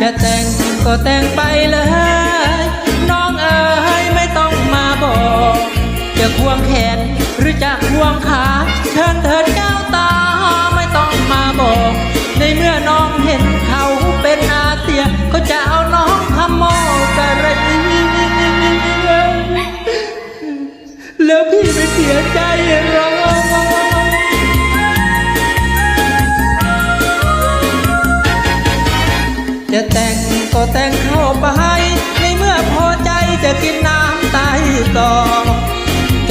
จะแต่งก็แต่งไปเลย น้องเอ๋ยไม่ต้องมาบอก จะควงแขนหรือจะควงขา เชิญเถิดแก้วตาไม่ต้องมาบอก ในเมื่อน้องเห็นเขาเป็นอาเซียก็จะเอาน้องทำโมกะระอีแล้วพี่ไม่เสียใจหรอ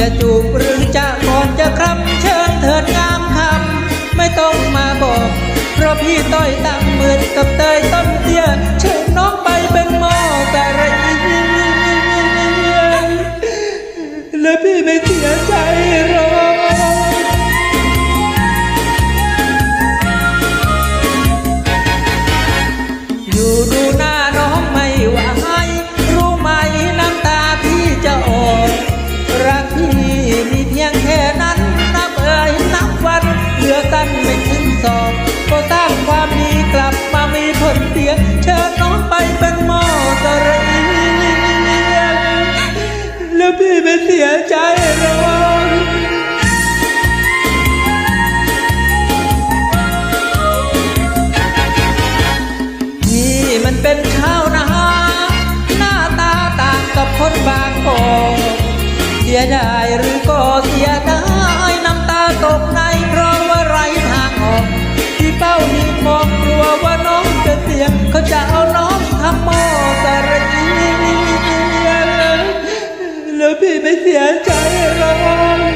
จะจูบหรือจะกอดจะคำเชิญเถิดงามคำไม่ต้องมาบอก เพราะพี่ต้อยตั้งเหมือนกับเตยต้ สียเชิญน้องไปเป็นหมอกระเรียนแล้วพี่ไม่เสียใจหรอกนี่มันเป็นชาวนาหน้าตาต่างกับคนบางกอกเสียดายหรือก็เสียดาย ไม่เสียใจหรอก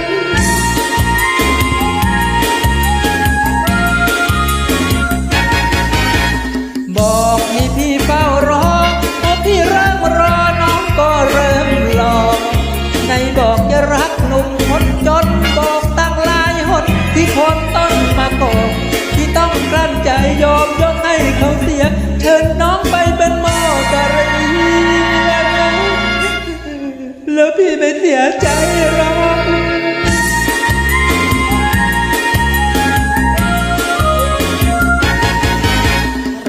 บอกให้พี่เฝ้ารอพอพี่เริ่มรอน้องก็เริ่มหลอกในบอกจะรักหนุ่มคนจนบอกตั้งลายหนที่คนต้นมาโกอกที่ต้องกลั้นใจยอมยกให้เขาเสียเชิญน้องไป พี่ไม่เสียใจหรอ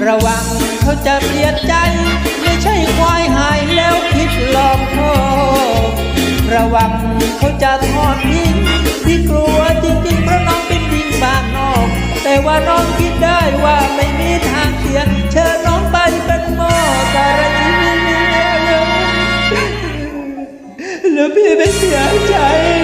กระวังเขาจะเปลี่ยนใจ ไม่ใช่ควายหายแล้วคิดหลอกพ่อระวังเขาจะทอดทิ้งที่กลัวจริงๆเพราะน้องเป็นดิงบ้านนอก แต่ว่าน้องคิดได้ว่าไม่ แล้วพี่ไ